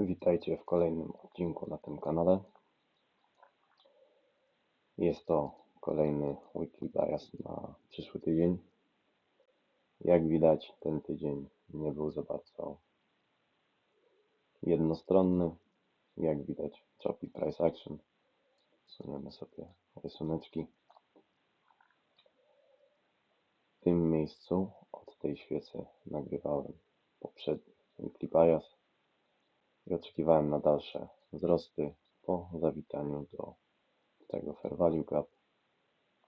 Witajcie w kolejnym odcinku na tym kanale. Jest to kolejny weekly bias na przyszły tydzień. Jak widać, ten tydzień nie był za bardzo jednostronny. Jak widać, choppy price action. Suniemy sobie rysuneczki. W tym miejscu od tej świecy nagrywałem poprzedni weekly bias i oczekiwałem na dalsze wzrosty po zawitaniu do tego fair value gap,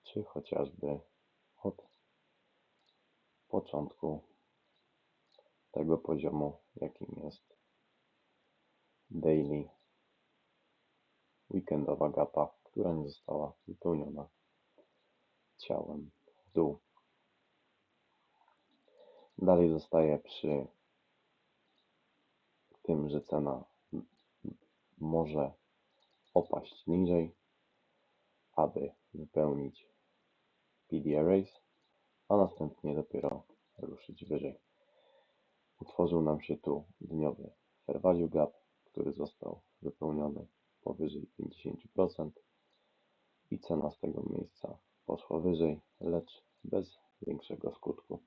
czy chociażby od początku tego poziomu, jakim jest daily weekendowa gapa, która nie została wypełniona ciałem w dół. Dalej zostaje przy tym, że cena może opaść niżej, aby wypełnić PD Race, a następnie dopiero ruszyć wyżej. Utworzył nam się tu dniowy Fair Value Gap, który został wypełniony powyżej 50% i cena z tego miejsca poszła wyżej, lecz bez większego skutku.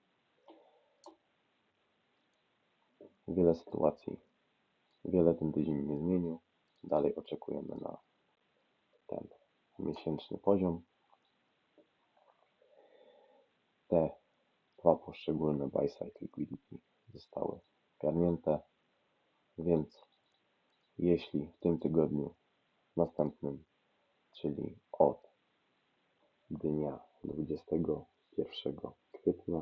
Wiele sytuacji, nie zmienił. Dalej oczekujemy na ten miesięczny poziom. Te dwa poszczególne buy side liquidity zostały zgarnięte, więc jeśli w tym tygodniu następnym, czyli od dnia 21 kwietnia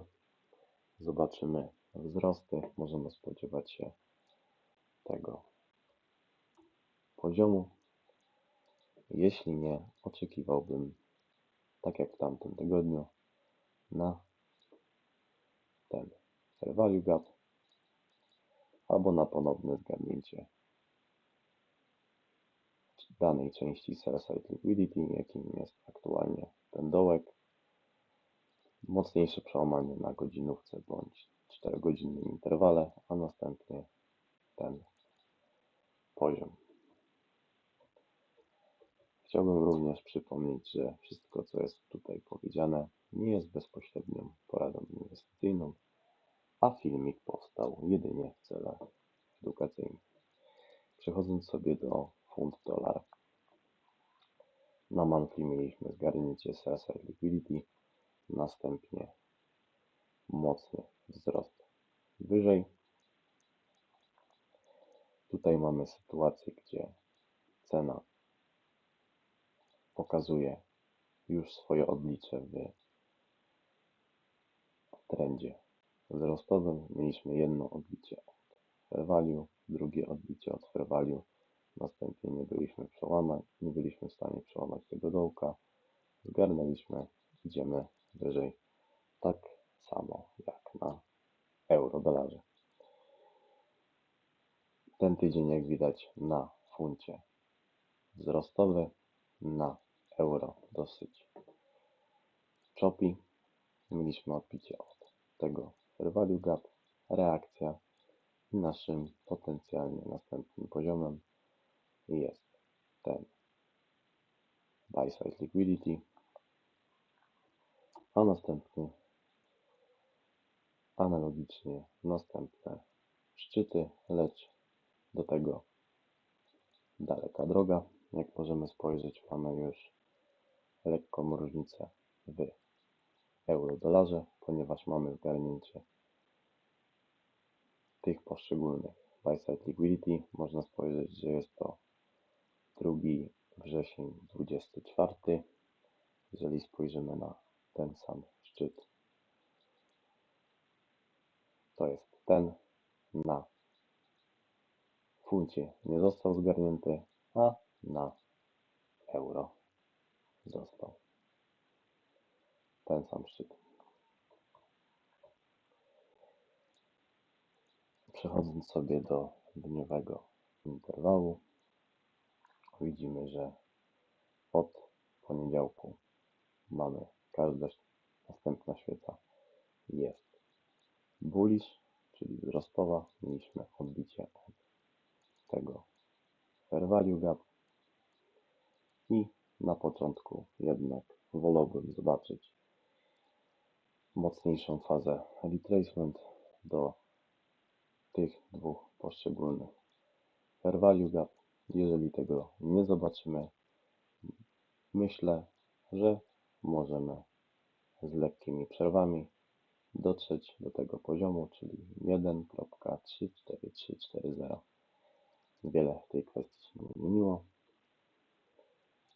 zobaczymy wzrosty, możemy spodziewać się tego poziomu. Jeśli nie, oczekiwałbym, tak jak w tamtym tygodniu, na ten value gap albo na ponowne zgarnięcie danej części sell side liquidity, jakim jest aktualnie ten dołek. Mocniejsze przełamanie na godzinówce bądź 4-godzinnym interwale, a następnie ten poziom. Chciałbym również przypomnieć, że wszystko, co jest tutaj powiedziane, nie jest bezpośrednią poradą inwestycyjną, a filmik powstał jedynie w celach edukacyjnych. Przechodząc sobie do funt dolar. Na monthly mieliśmy zgarnięcie sell liquidity, następnie mocny wzrost wyżej. Tutaj mamy sytuację, gdzie cena pokazuje już swoje oblicze w trendzie wzrostowym. Mieliśmy jedno odbicie od fair drugie odbicie od fair. Następnie nie byliśmy przełamać, nie byliśmy w stanie przełamać tego dołka. Zgarnęliśmy, idziemy wyżej. Tak samo jak na euro dolarze. Ten tydzień, jak widać, na funcie wzrostowy, na euro dosyć choppy. Mieliśmy odbicie od tego value gap, reakcja naszym potencjalnie następnym poziomem jest ten buy side liquidity, a następnie analogicznie następne szczyty, lecz do tego daleka droga. Jak możemy spojrzeć, mamy już lekką różnicę w euro-dolarze, ponieważ mamy zgarnięcie tych poszczególnych buy side liquidity. Można spojrzeć, że jest to 2 wrzesień 24. Jeżeli spojrzymy na ten sam szczyt, to jest ten na funcie nie został zgarnięty, a na euro został ten sam szczyt. Przechodząc sobie do dniowego interwału, widzimy, że od poniedziałku mamy każda następna świeca jest bullish, czyli wzrostowa. Mieliśmy odbicie od tego fair value gap i na początku jednak wolałbym zobaczyć mocniejszą fazę retracement do tych dwóch poszczególnych fair value gap. Jeżeli tego nie zobaczymy, myślę, że możemy z lekkimi przerwami dotrzeć do tego poziomu, czyli 1.34340. Wiele w tej kwestii się nie zmieniło.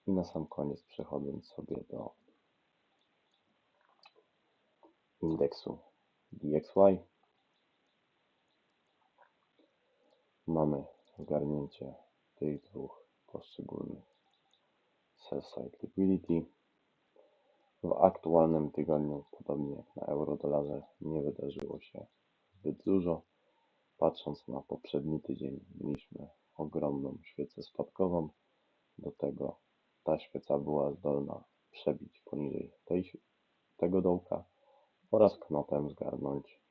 I na sam koniec przechodząc sobie do indeksu DXY, mamy zgarnięcie tych dwóch poszczególnych sell side liquidity. W aktualnym tygodniu, podobnie jak na euro-dolarze, nie wydarzyło się zbyt dużo. Patrząc na poprzedni tydzień, mieliśmy ogromną świecę spadkową. Do tego ta świeca była zdolna przebić poniżej tej, tego dołka oraz knotem zgarnąć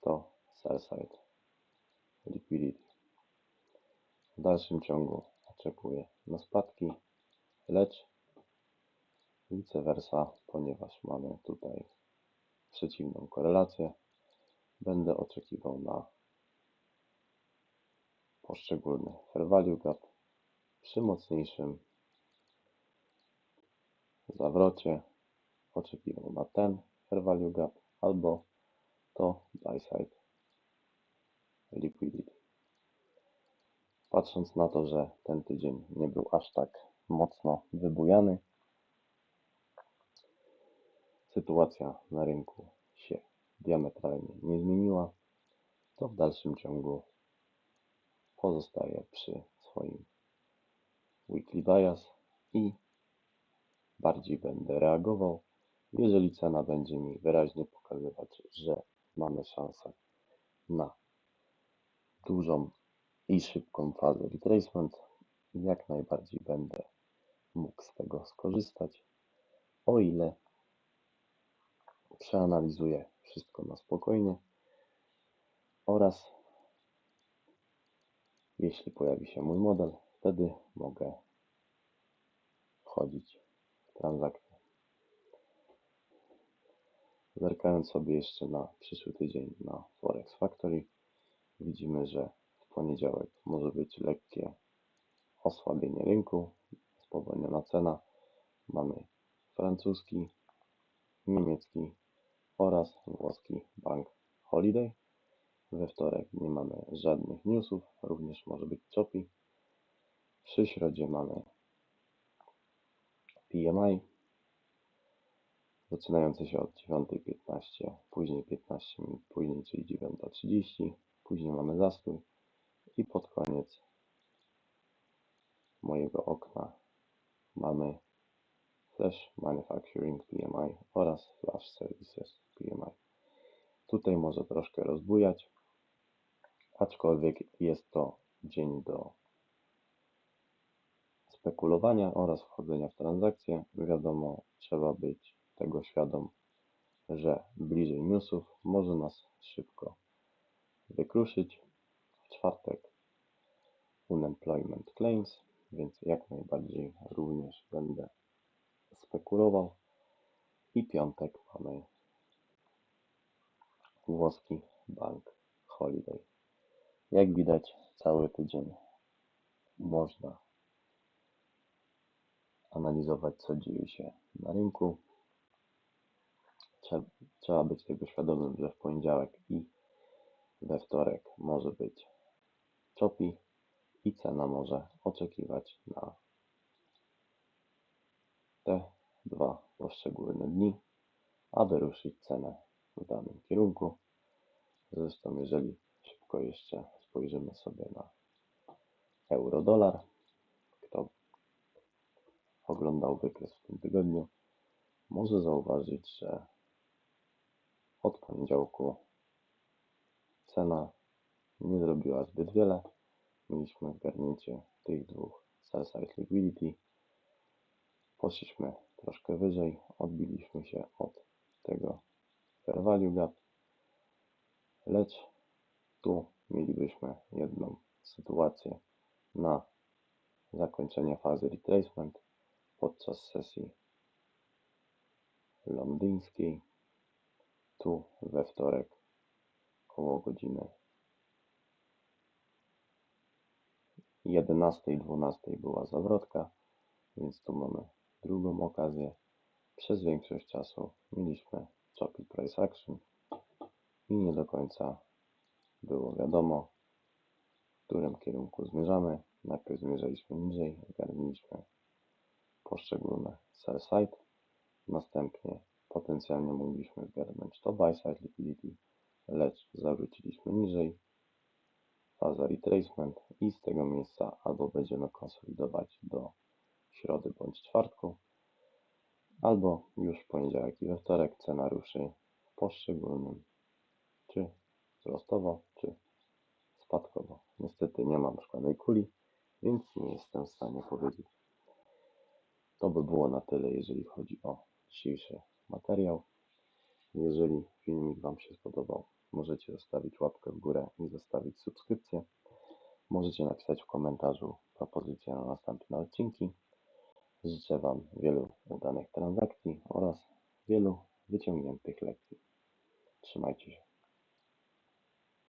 to sell side liquidity. W dalszym ciągu oczekuję na spadki, lecz vice versa, ponieważ mamy tutaj przeciwną korelację, będę oczekiwał na poszczególny fair value gap przy mocniejszym zawrocie oczekiwał na ten fair value gap albo to buy side liquidity. Patrząc na to, że ten tydzień nie był aż tak mocno wybujany, sytuacja na rynku się diametralnie nie zmieniła, to w dalszym ciągu pozostaję przy swoim weekly bias i bardziej będę reagował, jeżeli cena będzie mi wyraźnie pokazywać, że mamy szansę na dużą i szybką fazę retracement, jak najbardziej będę mógł z tego skorzystać, o ile przeanalizuję wszystko na spokojnie oraz jeśli pojawi się mój model, wtedy mogę wchodzić w transakcję. Zerkając sobie jeszcze na przyszły tydzień na Forex Factory, widzimy, że w poniedziałek może być lekkie osłabienie rynku, spowolniona cena. Mamy francuski, niemiecki oraz włoski bank Holiday. We wtorek nie mamy żadnych newsów, również może być choppy. Przy środzie mamy PMI zaczynający się od 9.15, później 15 minut później, czyli 9.30, później mamy zastój i pod koniec mojego okna mamy Flash Manufacturing PMI oraz Flash Services PMI. Tutaj może troszkę rozbujać, aczkolwiek jest to dzień do spekulowania oraz wchodzenia w transakcje. Wiadomo, trzeba być tego świadom, że bliżej newsów może nas szybko wykruszyć. W czwartek unemployment claims, więc jak najbardziej również będę spekulował. I piątek mamy włoski bank Holiday. Jak widać, cały tydzień można analizować, co dzieje się na rynku. Trzeba, trzeba być tego świadomym, że w poniedziałek i we wtorek może być choppy i cena może oczekiwać na te dwa poszczególne dni, aby ruszyć cenę w danym kierunku. Zresztą, jeżeli szybko jeszcze spojrzymy sobie na euro-dolar, oglądał wykres w tym tygodniu, może zauważyć, że od poniedziałku cena nie zrobiła zbyt wiele. Mieliśmy zgarnięcie tych dwóch sell liquidity. Poszliśmy troszkę wyżej, odbiliśmy się od tego fair value gap, lecz tu mielibyśmy jedną sytuację na zakończenie fazy retracement podczas sesji londyńskiej. Tu we wtorek koło godziny 11-12 była zawrotka, więc tu mamy drugą okazję. Przez większość czasu mieliśmy choppy price action i nie do końca było wiadomo, w którym kierunku zmierzamy. Najpierw zmierzaliśmy niżej, zgarnęliśmy poszczególne sell side, następnie potencjalnie mogliśmy zgarnąć to buy side liquidity, lecz zawróciliśmy niżej, faza retracement i z tego miejsca albo będziemy konsolidować do środy bądź czwartku, albo już w poniedziałek i we wtorek cena ruszy w poszczególnym, czy wzrostowo, czy spadkowo. Niestety nie mam szklanej kuli, więc nie jestem w stanie powiedzieć. To by było na tyle, jeżeli chodzi o dzisiejszy materiał. Jeżeli filmik Wam się spodobał, możecie zostawić łapkę w górę i zostawić subskrypcję. Możecie napisać w komentarzu propozycje na następne odcinki. Życzę Wam wielu udanych transakcji oraz wielu wyciągniętych lekcji. Trzymajcie się.